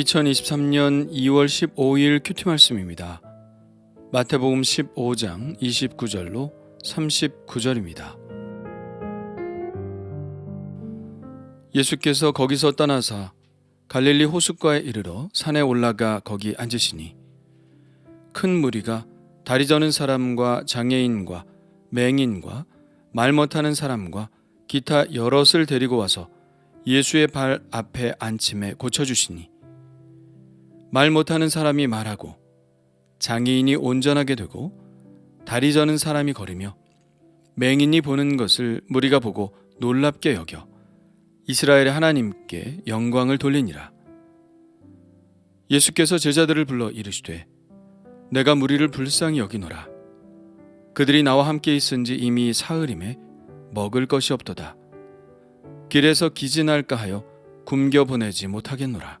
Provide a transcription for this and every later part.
2023년 2월 15일 큐티 말씀입니다. 마태복음 15장 29절로 39절입니다. 예수께서 거기서 떠나사 갈릴리 호숫가에 이르러 산에 올라가 거기 앉으시니 큰 무리가 다리 저는 사람과 장애인과 맹인과 말 못하는 사람과 기타 여럿을 데리고 와서 예수의 발 앞에 앉힘에 고쳐주시니 말 못하는 사람이 말하고 장애인이 온전하게 되고 다리 저는 사람이 걸으며 맹인이 보는 것을 무리가 보고 놀랍게 여겨 이스라엘의 하나님께 영광을 돌리니라. 예수께서 제자들을 불러 이르시되 내가 무리를 불쌍히 여기노라. 그들이 나와 함께 있은 지 이미 사흘임에 먹을 것이 없도다. 길에서 기진할까 하여 굶겨 보내지 못하겠노라.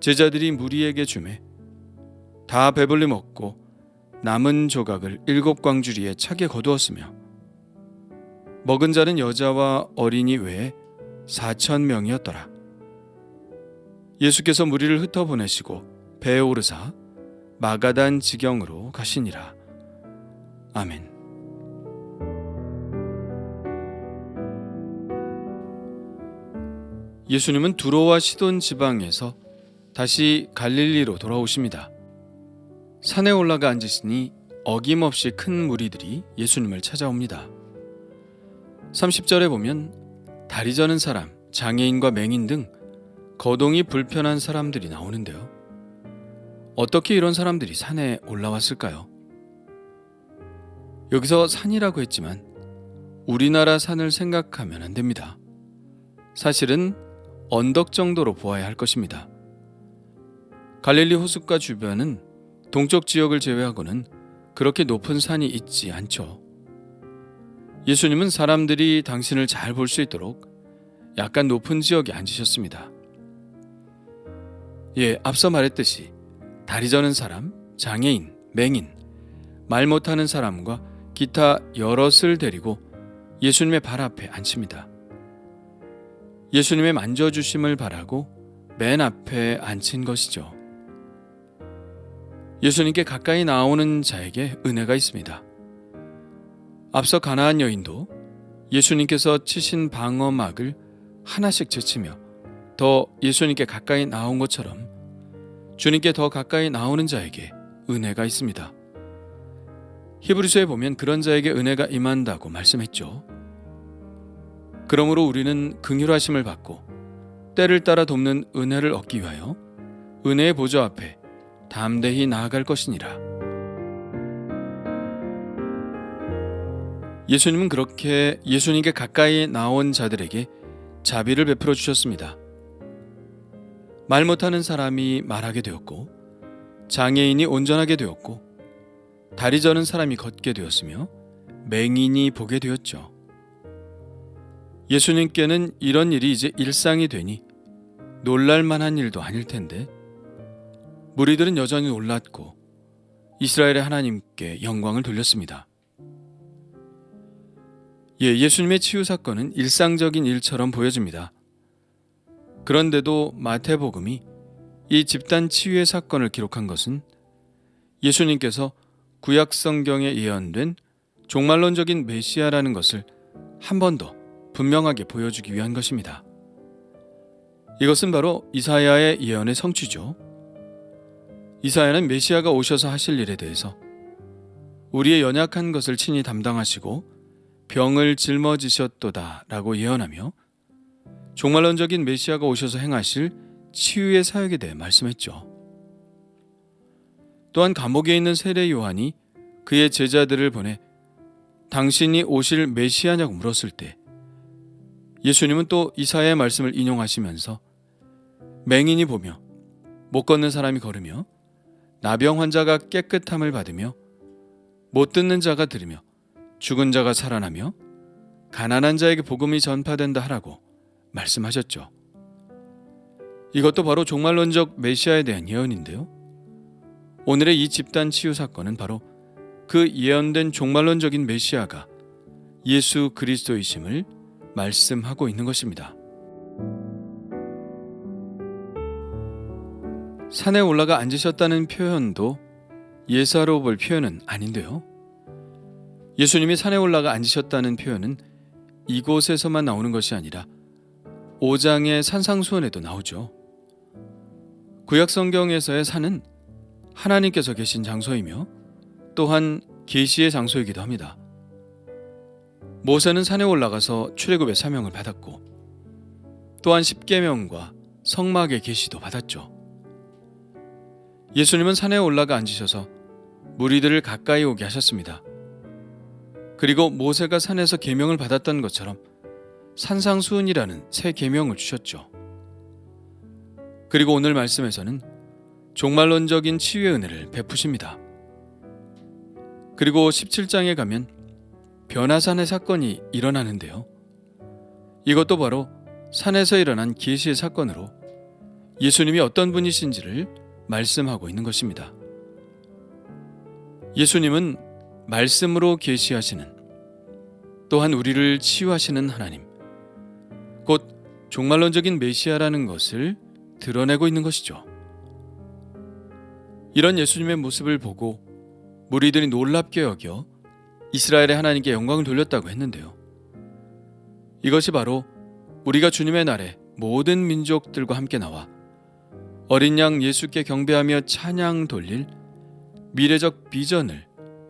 제자들이 무리에게 주매 다 배불리 먹고 남은 조각을 일곱 광주리에 차게 거두었으며 먹은 자는 여자와 어린이 외에 사천 명이었더라. 예수께서 무리를 흩어 보내시고 배에 오르사 마가단 지경으로 가시니라. 아멘. 예수님은 두로와 시돈 지방에서 다시 갈릴리로 돌아오십니다. 산에 올라가 앉으시니 어김없이 큰 무리들이 예수님을 찾아옵니다. 30절에 보면 다리 저는 사람, 장애인과 맹인 등 거동이 불편한 사람들이 나오는데요. 어떻게 이런 사람들이 산에 올라왔을까요? 여기서 산이라고 했지만 우리나라 산을 생각하면 안 됩니다. 사실은 언덕 정도로 보아야 할 것입니다. 갈릴리 호숫가 주변은 동쪽 지역을 제외하고는 그렇게 높은 산이 있지 않죠. 예수님은 사람들이 당신을 잘 볼 수 있도록 약간 높은 지역에 앉으셨습니다. 예, 앞서 말했듯이 다리 저는 사람, 장애인, 맹인, 말 못하는 사람과 기타 여럿을 데리고 예수님의 발 앞에 앉힙니다. 예수님의 만져주심을 바라고 맨 앞에 앉힌 것이죠. 예수님께 가까이 나오는 자에게 은혜가 있습니다. 앞서 가나안 여인도 예수님께서 치신 방어막을 하나씩 제치며 더 예수님께 가까이 나온 것처럼 주님께 더 가까이 나오는 자에게 은혜가 있습니다. 히브리서에 보면 그런 자에게 은혜가 임한다고 말씀했죠. 그러므로 우리는 긍휼하심을 받고 때를 따라 돕는 은혜를 얻기 위하여 은혜의 보좌 앞에 담대히 나아갈 것이니라. 예수님은 그렇게 예수님께 가까이 나온 자들에게 자비를 베풀어 주셨습니다. 말 못하는 사람이 말하게 되었고, 장애인이 온전하게 되었고, 다리 저는 사람이 걷게 되었으며, 맹인이 보게 되었죠. 예수님께는 이런 일이 이제 일상이 되니 놀랄 만한 일도 아닐 텐데, 무리들은 여전히 놀랐고, 이스라엘의 하나님께 영광을 돌렸습니다. 예, 예수님의 치유 사건은 일상적인 일처럼 보여집니다. 그런데도 마태복음이 이 집단 치유의 사건을 기록한 것은 예수님께서 구약 성경에 예언된 종말론적인 메시아라는 것을 한 번 더 분명하게 보여주기 위한 것입니다. 이것은 바로 이사야의 예언의 성취죠. 이사야는 메시아가 오셔서 하실 일에 대해서 우리의 연약한 것을 친히 담당하시고 병을 짊어지셨도다 라고 예언하며 종말론적인 메시아가 오셔서 행하실 치유의 사역에 대해 말씀했죠. 또한 감옥에 있는 세례 요한이 그의 제자들을 보내 당신이 오실 메시아냐고 물었을 때 예수님은 또 이사야의 말씀을 인용하시면서 맹인이 보며 못 걷는 사람이 걸으며 나병 환자가 깨끗함을 받으며 못 듣는 자가 들으며 죽은 자가 살아나며 가난한 자에게 복음이 전파된다 하라고 말씀하셨죠. 이것도 바로 종말론적 메시아에 대한 예언인데요. 오늘의 이 집단 치유 사건은 바로 그 예언된 종말론적인 메시아가 예수 그리스도이심을 말씀하고 있는 것입니다. 산에 올라가 앉으셨다는 표현도 예사로 볼 표현은 아닌데요. 예수님이 산에 올라가 앉으셨다는 표현은 이곳에서만 나오는 것이 아니라 5장의 산상수훈에도 나오죠. 구약 성경에서의 산은 하나님께서 계신 장소이며 또한 계시의 장소이기도 합니다. 모세는 산에 올라가서 출애굽의 사명을 받았고 또한 십계명과 성막의 계시도 받았죠. 예수님은 산에 올라가 앉으셔서 무리들을 가까이 오게 하셨습니다. 그리고 모세가 산에서 계명을 받았던 것처럼 산상수훈이라는 새 계명을 주셨죠. 그리고 오늘 말씀에서는 종말론적인 치유의 은혜를 베푸십니다. 그리고 17장에 가면 변화산의 사건이 일어나는데요. 이것도 바로 산에서 일어난 계시의 사건으로 예수님이 어떤 분이신지를 말씀하고 있는 것입니다. 예수님은 말씀으로 계시하시는 또한 우리를 치유하시는 하나님, 곧 종말론적인 메시아라는 것을 드러내고 있는 것이죠. 이런 예수님의 모습을 보고 무리들이 놀랍게 여겨 이스라엘의 하나님께 영광을 돌렸다고 했는데요. 이것이 바로 우리가 주님의 날에 모든 민족들과 함께 나와 어린 양 예수께 경배하며 찬양 돌릴 미래적 비전을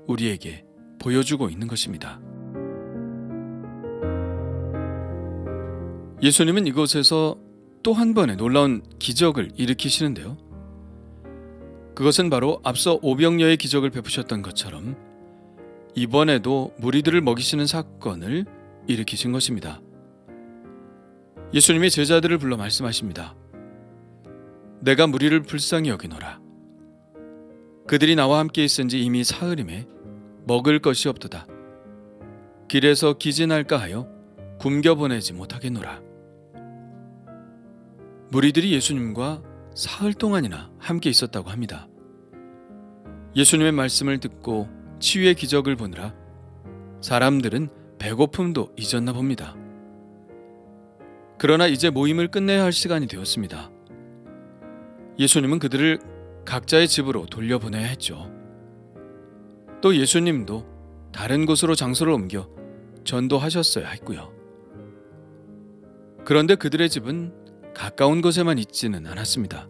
우리에게 보여주고 있는 것입니다. 예수님은 이곳에서 또 한 번의 놀라운 기적을 일으키시는데요. 그것은 바로 앞서 오병여의 기적을 베푸셨던 것처럼 이번에도 무리들을 먹이시는 사건을 일으키신 것입니다. 예수님이 제자들을 불러 말씀하십니다. 내가 무리를 불쌍히 여기노라. 그들이 나와 함께 있은지 이미 사흘임에 먹을 것이 없도다. 길에서 기진할까 하여 굶겨 보내지 못하겠노라. 무리들이 예수님과 사흘 동안이나 함께 있었다고 합니다. 예수님의 말씀을 듣고 치유의 기적을 보느라 사람들은 배고픔도 잊었나 봅니다. 그러나 이제 모임을 끝내야 할 시간이 되었습니다. 예수님은 그들을 각자의 집으로 돌려보내야 했죠. 또 예수님도 다른 곳으로 장소를 옮겨 전도하셨어야 했고요. 그런데 그들의 집은 가까운 곳에만 있지는 않았습니다.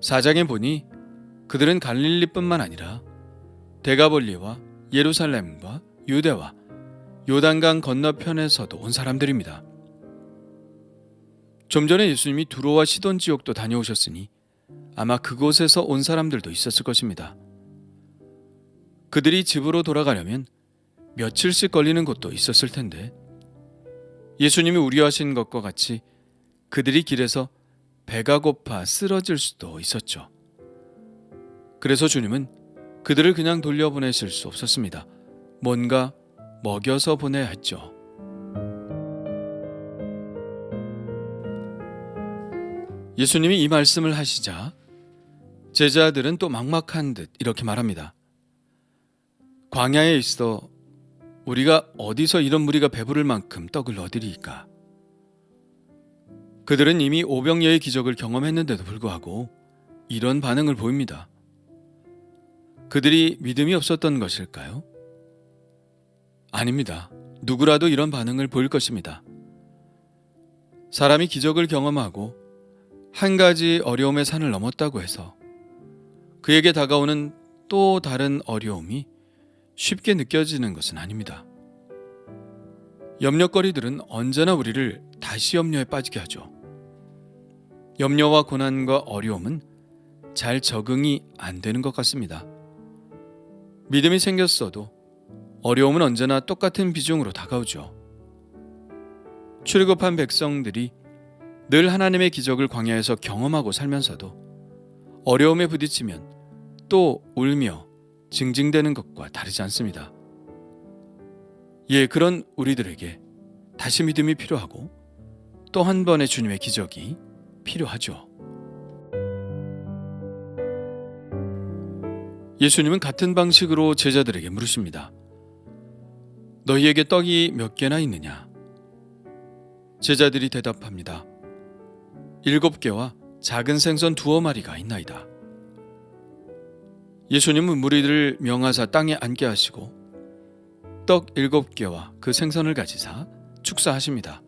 사장에 보니 그들은 갈릴리뿐만 아니라 데가볼리와 예루살렘과 유대와 요단강 건너편에서도 온 사람들입니다. 좀 전에 예수님이 두로와 시돈 지역도 다녀오셨으니 아마 그곳에서 온 사람들도 있었을 것입니다. 그들이 집으로 돌아가려면 며칠씩 걸리는 곳도 있었을 텐데 예수님이 우려하신 것과 같이 그들이 길에서 배가 고파 쓰러질 수도 있었죠. 그래서 주님은 그들을 그냥 돌려보내실 수 없었습니다. 뭔가 먹여서 보내야 했죠. 예수님이 이 말씀을 하시자 제자들은 또 막막한 듯 이렇게 말합니다. 광야에 있어 우리가 어디서 이런 무리가 배부를 만큼 떡을 얻으리이까? 그들은 이미 오병여의 기적을 경험했는데도 불구하고 이런 반응을 보입니다. 그들이 믿음이 없었던 것일까요? 아닙니다. 누구라도 이런 반응을 보일 것입니다. 사람이 기적을 경험하고 한 가지 어려움의 산을 넘었다고 해서 그에게 다가오는 또 다른 어려움이 쉽게 느껴지는 것은 아닙니다. 염려거리들은 언제나 우리를 다시 염려에 빠지게 하죠. 염려와 고난과 어려움은 잘 적응이 안 되는 것 같습니다. 믿음이 생겼어도 어려움은 언제나 똑같은 비중으로 다가오죠. 출애굽한 백성들이 늘 하나님의 기적을 광야에서 경험하고 살면서도 어려움에 부딪히면 또 울며 징징대는 것과 다르지 않습니다. 예, 그런 우리들에게 다시 믿음이 필요하고 또 한 번의 주님의 기적이 필요하죠. 예수님은 같은 방식으로 제자들에게 물으십니다. 너희에게 떡이 몇 개나 있느냐? 제자들이 대답합니다. 일곱 개와 작은 생선 두어 마리가 있나이다. 예수님은 무리들을 명하사 땅에 앉게 하시고 떡 일곱 개와 그 생선을 가지사 축사하십니다.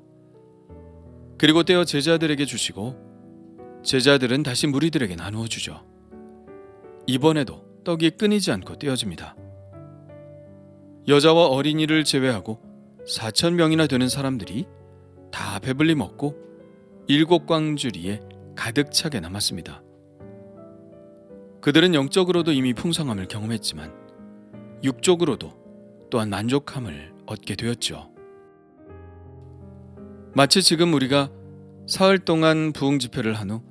그리고 떼어 제자들에게 주시고 제자들은 다시 무리들에게 나누어 주죠. 이번에도 떡이 끊이지 않고 떼어집니다. 여자와 어린이를 제외하고 4천 명이나 되는 사람들이 다 배불리 먹고 일곱 광주리에 가득 차게 남았습니다. 그들은 영적으로도 이미 풍성함을 경험했지만 육적으로도 또한 만족함을 얻게 되었죠. 마치 지금 우리가 사흘 동안 부흥 집회를 한 후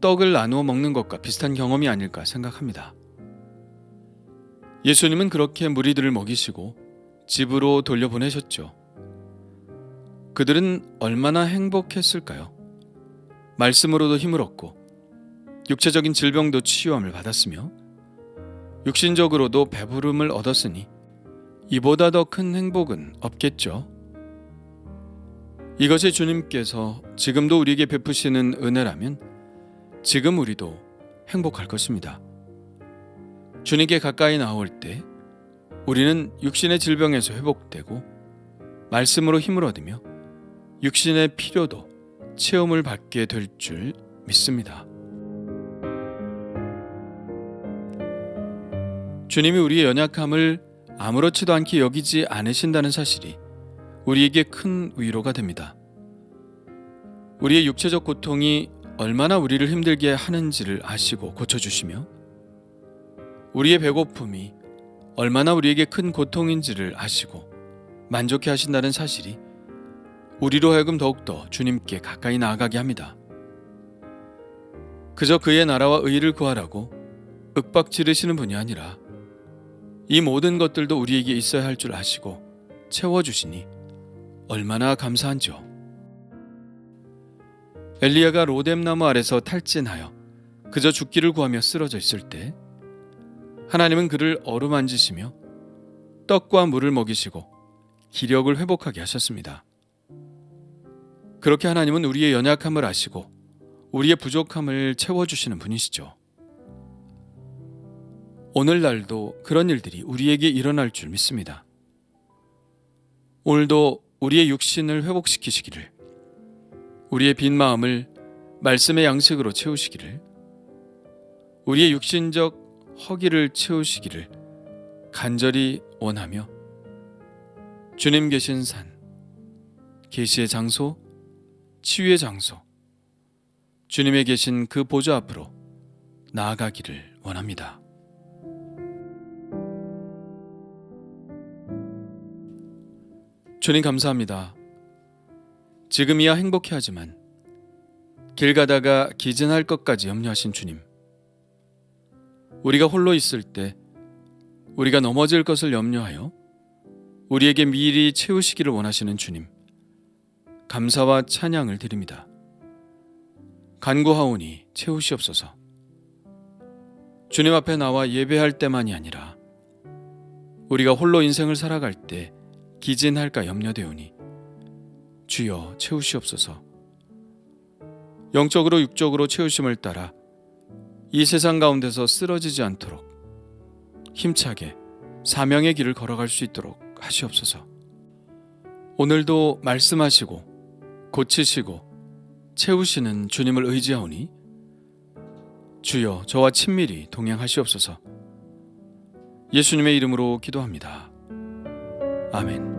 떡을 나누어 먹는 것과 비슷한 경험이 아닐까 생각합니다. 예수님은 그렇게 무리들을 먹이시고 집으로 돌려보내셨죠. 그들은 얼마나 행복했을까요? 말씀으로도 힘을 얻고 육체적인 질병도 치유함을 받았으며 육신적으로도 배부름을 얻었으니 이보다 더 큰 행복은 없겠죠. 이것이 주님께서 지금도 우리에게 베푸시는 은혜라면 지금 우리도 행복할 것입니다. 주님께 가까이 나올 때 우리는 육신의 질병에서 회복되고 말씀으로 힘을 얻으며 육신의 필요도 체험을 받게 될 줄 믿습니다. 주님이 우리의 연약함을 아무렇지도 않게 여기지 않으신다는 사실이 우리에게 큰 위로가 됩니다. 우리의 육체적 고통이 얼마나 우리를 힘들게 하는지를 아시고 고쳐주시며 우리의 배고픔이 얼마나 우리에게 큰 고통인지를 아시고 만족해 하신다는 사실이 우리로 하여금 더욱더 주님께 가까이 나아가게 합니다. 그저 그의 나라와 의를 구하라고 윽박 지르시는 분이 아니라 이 모든 것들도 우리에게 있어야 할 줄 아시고 채워주시니 얼마나 감사한지요. 엘리야가 로뎀나무 아래서 탈진하여 그저 죽기를 구하며 쓰러져 있을 때 하나님은 그를 어루만지시며 떡과 물을 먹이시고 기력을 회복하게 하셨습니다. 그렇게 하나님은 우리의 연약함을 아시고 우리의 부족함을 채워주시는 분이시죠. 오늘날도 그런 일들이 우리에게 일어날 줄 믿습니다. 오늘도 우리의 육신을 회복시키시기를, 우리의 빈 마음을 말씀의 양식으로 채우시기를, 우리의 육신적 허기를 채우시기를 간절히 원하며 주님 계신 산, 계시의 장소, 치유의 장소, 주님의 계신 그 보좌 앞으로 나아가기를 원합니다. 주님 감사합니다. 지금이야 행복해 하지만 길 가다가 기진할 것까지 염려하신 주님. 우리가 홀로 있을 때 우리가 넘어질 것을 염려하여 우리에게 미리 채우시기를 원하시는 주님. 감사와 찬양을 드립니다. 간구하오니 채우시옵소서. 주님 앞에 나와 예배할 때만이 아니라 우리가 홀로 인생을 살아갈 때 기진할까 염려되오니 주여 채우시옵소서. 영적으로 육적으로 채우심을 따라 이 세상 가운데서 쓰러지지 않도록 힘차게 사명의 길을 걸어갈 수 있도록 하시옵소서. 오늘도 말씀하시고 고치시고 채우시는 주님을 의지하오니 주여 저와 친밀히 동행하시옵소서. 예수님의 이름으로 기도합니다. 아멘.